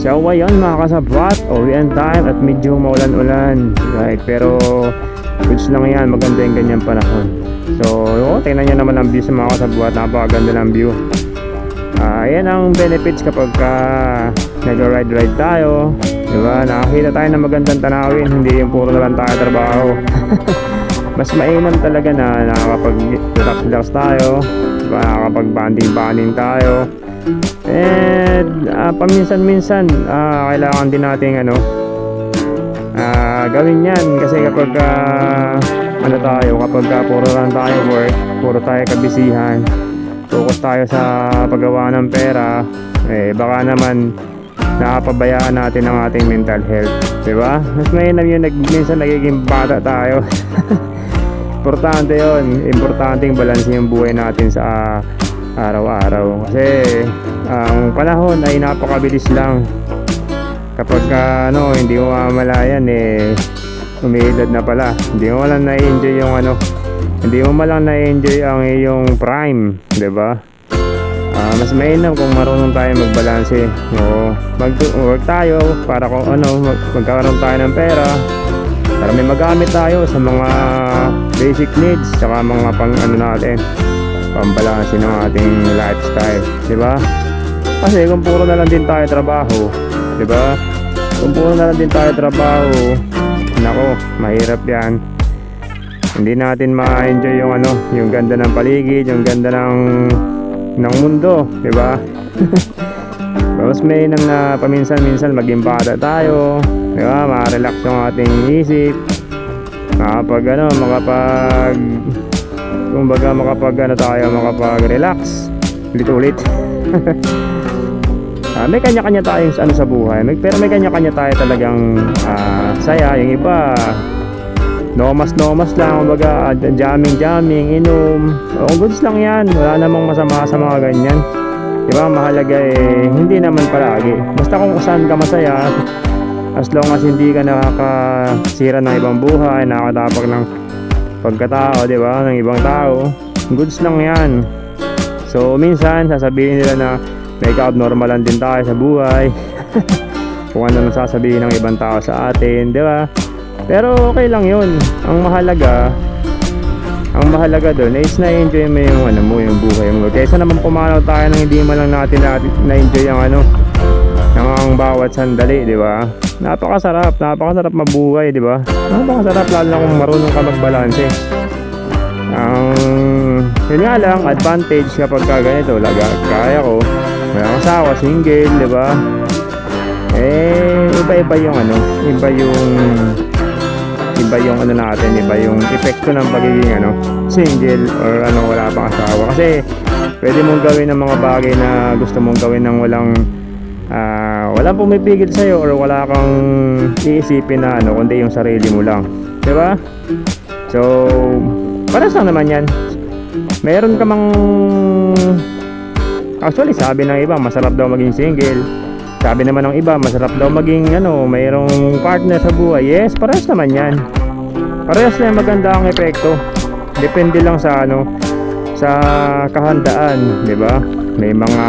So ayun mga kasabwat, uwian time at medyo maulan-ulan. Right, pero goods lang yan, maganda yung ganyan panahon. So, oh, tingnan nyo naman ang view sa mga kasabwat, napakaganda ng view. Ah, yan ang benefits kapag ka nag-ride-ride tayo. Diba? Nakakita tayo ng magandang tanawin, hindi yung puro na lang tayo trabaho. Mas mainam talaga na nakakapag-relax-relax tayo. Diba? Nakakapag-banding-banding tayo. And ah, paminsan-minsan ah, kailangan din nating ano ah, gawin yan. Kasi kapag ah, ano tayo kapag ah, puro lang tayo work puro tayo kabisihan focus tayo sa paggawa ng pera eh baka naman nakapabayaan natin ang ating mental health di ba? Mas mainam yung nag, minsan nagiging bata tayo. Importante yon importanteng balanse yung buhay natin sa araw-araw. Kasi ang panahon ay napakabilis lang. Kapag ka, ano hindi mo mamalayan eh umiidad na pala. Hindi mo lang na-enjoy yung ano hindi mo malang na-enjoy ang iyong prime ba? Ah, mas mainam kung marunong tayo magbalanse. O mag-work tayo para kung ano mag magkakaroon tayo ng pera para may magamit tayo sa mga basic needs saka mga pang ano natin pambalanse ng ating lifestyle di ba? Kasi kung puro na lang din tayo trabaho di ba? Kung puro na lang din tayo trabaho nako mahirap yan. Hindi natin ma-enjoy yung ano yung ganda ng paligid yung ganda ng ng mundo di ba? Mas may nang na paminsan-minsan maging bata tayo di ba? Ma-relax yung ating isip. Makapag ano makapag kumbaga makapag ano tayo makapag relax ulit-ulit. Ah, may kanya-kanya tayong ano sa buhay. May, pero may kanya-kanya tayo talagang ah, saya. Yung iba nomas nomas lang. Kumbaga ah, jamming jamming inom. O goods lang yan. Wala namang masama sa mga ganyan. Di ba? Mahalaga eh hindi naman palagi. Basta kung saan ka masaya as long as hindi ka nakakasira ng ibang buhay nakakatapag ng pagkatao di ba ng ibang tao goods lang yan. So minsan sasabihin nila na make abnormal lang din tayo sa buhay. Kung ano sasabihin ng ibang tao sa atin di ba? Pero okay lang yun. Ang mahalaga ang mahalaga doon is na-enjoy mo yung ano mo yung buhay mo. Kaysa naman pumanaw tayo nang hindi man lang natin na-enjoy ang ano ang bawat sandali di ba? Napakasarap napakasarap mabuhay di ba? Napakasarap lalo na kung marunong ka magbalanse. Ang yun nga lang advantage kapag ka ganito laga kaya ko. Walang asawa single di ba? Eh iba-iba yung ano iba yung iba yung ano natin iba yung epekto ng pagiging ano single or ano wala pang asawa. Kasi pwede mong gawin ng mga bagay na gusto mong gawin ng walang ah walang pumipigil sa'yo or wala kang iisipin na ano kundi yung sarili mo lang. Ba so para sa naman yan. Meron ka mang actually sabi ng iba masarap daw maging single. Sabi naman ng iba masarap daw maging ano mayroong partner sa buhay. Yes parehas naman yan. Parehas na maganda ang epekto. Depende lang sa ano sa kahandaan di ba may mga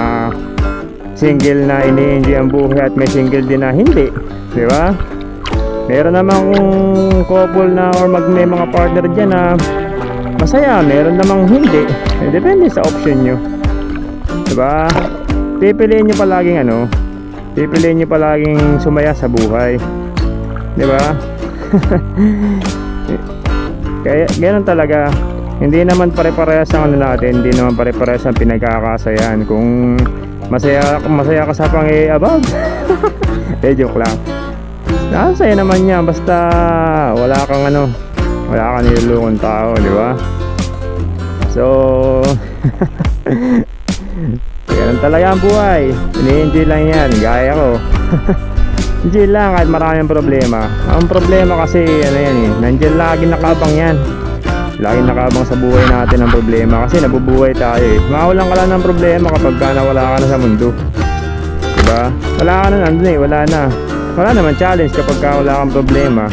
single na ini-enjoy ang buhay at may single din na hindi di ba? Meron namang couple na or mag may mga partner dyan na masaya meron namang hindi. Eh, depende sa option nyo. Di ba? Pipiliin nyo palaging ano? Pipiliin nyo palaging sumaya sa buhay. Di ba? Kaya ganun talaga. Hindi naman pare-parehas ang ano natin hindi naman pare-parehas ang pinagkakasayan. Kung masaya masaya ka sa pang-iabag eh joke lang nakasaya naman niya basta wala kang ano wala kang nilulungon tao di ba so Ganun talaga ang buhay. Ini-enjoy lang yan. Gaya ko. Enjoy lang kahit maraming problema. Ang problema kasi ano yan eh. Nandiyan lagi nakabang yan. Lagi nakabang sa buhay natin ang problema. Kasi nabubuhay tayo eh. Mawalan ka lang ng problema kapag ka nawala ka na sa mundo. Diba? Wala ka na nandun eh. Wala na. Wala naman challenge kapag ka wala kang problema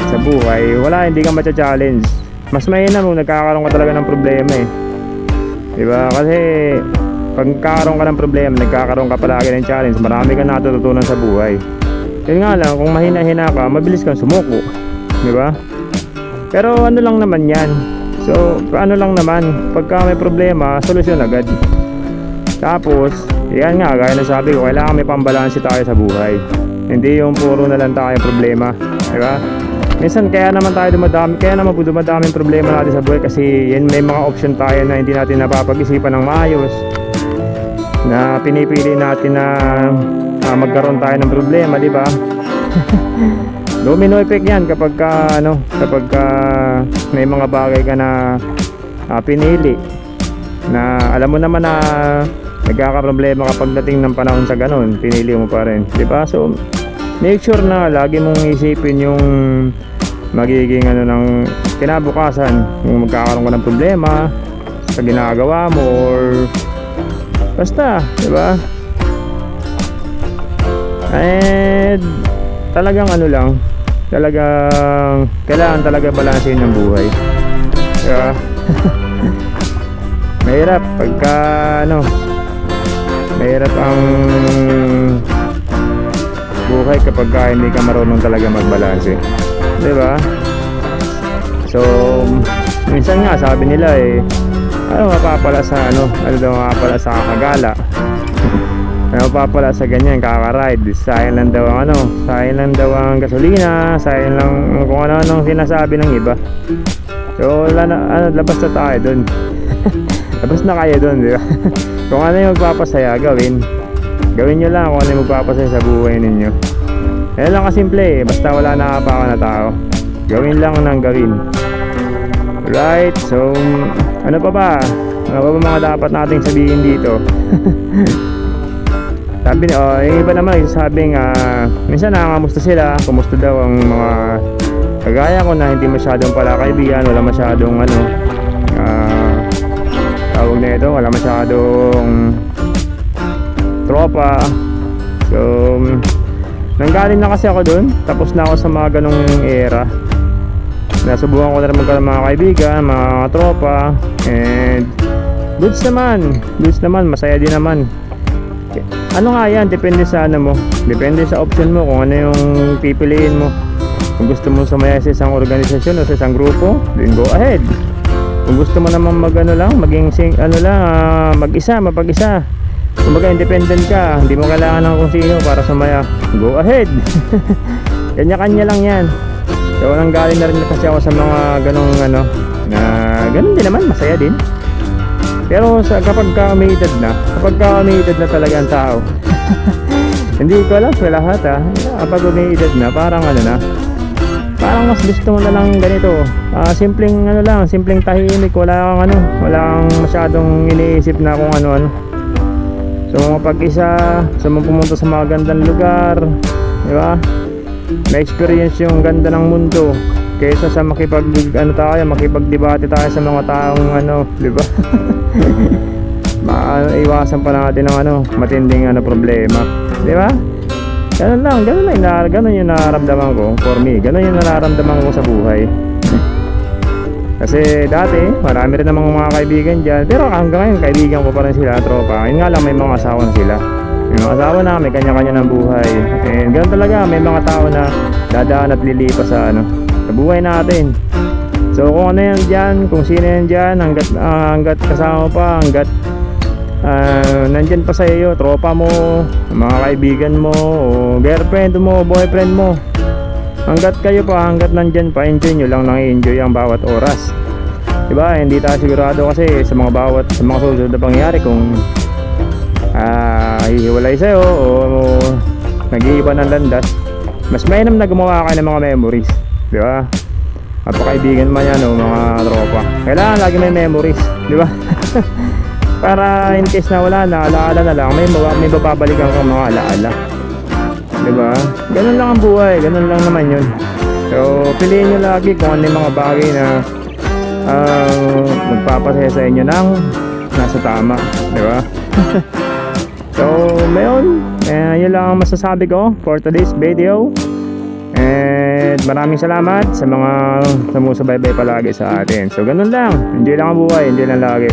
sa buhay. Wala, hindi ka matcha-challenge. Mas mahina kung nagkakaroon ka talaga ng problema eh. Diba? Kasi pag ka ng problema, nagkakaroon ka palagi ng challenge, marami kang natututunan sa buhay. Yun nga lang, kung mahina-hina ka, mabilis kang sumuko. Di ba? Pero ano lang naman yan. So, ano lang naman, pagka may problema, solusyon agad. Tapos, yan nga, gaya na sabi ko, kailangan may pambalansi tayo sa buhay. Hindi yung puro na lang tayo problema. Di ba? Minsan kaya naman tayo dumadami, kaya naman po dumadami yung problema natin sa buhay kasi yan may mga option tayo na hindi natin napapag-isipan ng maayos na pinipili natin na ah, magkaroon tayo ng problema, di ba? Domino effect yan kapag ka, ano, kapag ka may mga bagay ka na ah, pinili na alam mo naman na nagkakaproblema kapag dating ng panahon sa ganun, pinili mo pa rin, di ba? So, make sure na lagi mong isipin yung magiging ano ng kinabukasan kung magkakaroon ka ng problema sa ginagawa mo or basta, di ba? And talagang ano lang, talagang kailangan talaga balansehin ng buhay. Ba? mahirap pagka ano, mahirap ang buhay kapag ka hindi ka marunong talaga magbalanse. Di ba? So, minsan nga sabi nila eh, ano mapapala sa ano, ano daw mapapala sa kakagala. Ano mapapala sa ganyan, kakaride. Sayang lang daw ang ano, sayang lang daw ang gasolina, sayang lang kung ano anong sinasabi ng iba. So, wala na, ano, labas na tayo dun. labas na kayo dun, di ba? kung ano yung magpapasaya, gawin. Gawin nyo lang kung ano yung magpapasaya sa buhay ninyo. Yan lang kasimple eh. Basta wala nakapaka na tao. Gawin lang ng gawin. Right, so ano pa ba? Ano pa ba mga dapat nating sabihin dito? Sabi ni, oh, yung iba naman nagsasabing ah, minsan nangangamusta sila, kumusta daw ang mga kagaya ko na hindi masyadong pala kaibigan, wala masyadong ano, ah, tawag na ito, wala masyadong tropa. So, nanggaling na kasi ako dun, tapos na ako sa mga ganong era. Nasubukan ko na rin mga kaibigan, mga tropa, and goods naman, goods naman, masaya din naman. Ano nga yan, depende sa ano mo, depende sa option mo kung ano yung pipiliin mo. Kung gusto mo sumaya sa isang organisasyon o sa isang grupo, then go ahead. Kung gusto mo naman mag ano lang, maging sing, ano lang, ah, mag-isa, mapag-isa. Kumbaga independent ka, hindi mo kailangan ng kung sino para sumaya. Go ahead. Kanya-kanya lang yan. So nang galing na rin kasi ako sa mga ganong ano, na ganun din naman, masaya din. Pero sa kapag ka may edad na, kapag ka may edad na talaga ang tao, hindi ko alam sa lahat ha, kapag may edad na, parang ano na, parang mas gusto mo na lang ganito. Ah, simpleng ano lang, simpleng tahimik, wala kang ano, wala kang masyadong iniisip na kung ano-ano. So mapag-isa, sa mga pumunta sa mga gandang lugar, di ba? Na-experience yung ganda ng mundo kaysa sa makipag ano tayo, makipagdebate tayo sa mga taong ano, di ba? Maiwasan pa natin ng ano, matinding ano problema, di ba? Ganun lang, ganun lang, na, ganun yung nararamdaman ko for me. Ganun yung nararamdaman ko sa buhay. Kasi dati, marami rin namang mga kaibigan dyan. Pero hanggang ngayon, kaibigan ko pa rin sila, tropa. Yun nga lang, may mga asawa na sila. May mga asawa na, may kanya-kanya ng buhay. And ganun talaga, may mga tao na dadaan at lilipas sa, ano, sa buhay natin. So kung ano yan dyan, kung sino yan dyan, hanggat, ah, hanggat kasama pa, hanggat ah, nandyan pa sa iyo, tropa mo, mga kaibigan mo, o girlfriend mo, boyfriend mo, hanggat kayo pa, hanggat nandyan pa, enjoy nyo lang nang enjoy ang bawat oras. Diba? Hindi tayo sigurado kasi sa mga bawat, sa mga susunod na pangyayari kung ah, hihiwalay sa'yo o, o nag-iiba ng landas, mas mainam na gumawa ka ng mga memories. Di ba? Mapakaibigan man yan o mga tropa. Kailangan lagi may memories. Di ba? Para in case na wala na, alaala na lang, may, may bababalikan kang mga alaala. Di ba? Ganun lang ang buhay. Ganun lang naman yun. So, piliin nyo lagi kung ano yung mga bagay na ah, magpapasaya sa inyo ng nasa tama. Di ba? so, mayon. Eh, yun lang ang masasabi ko for today's video. And maraming salamat sa mga sumusubaybay palagi sa atin. So, ganun lang. Enjoy lang ang buhay. Enjoy lang lagi.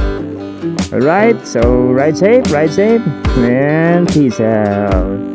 Alright, so ride safe, ride safe, and peace out.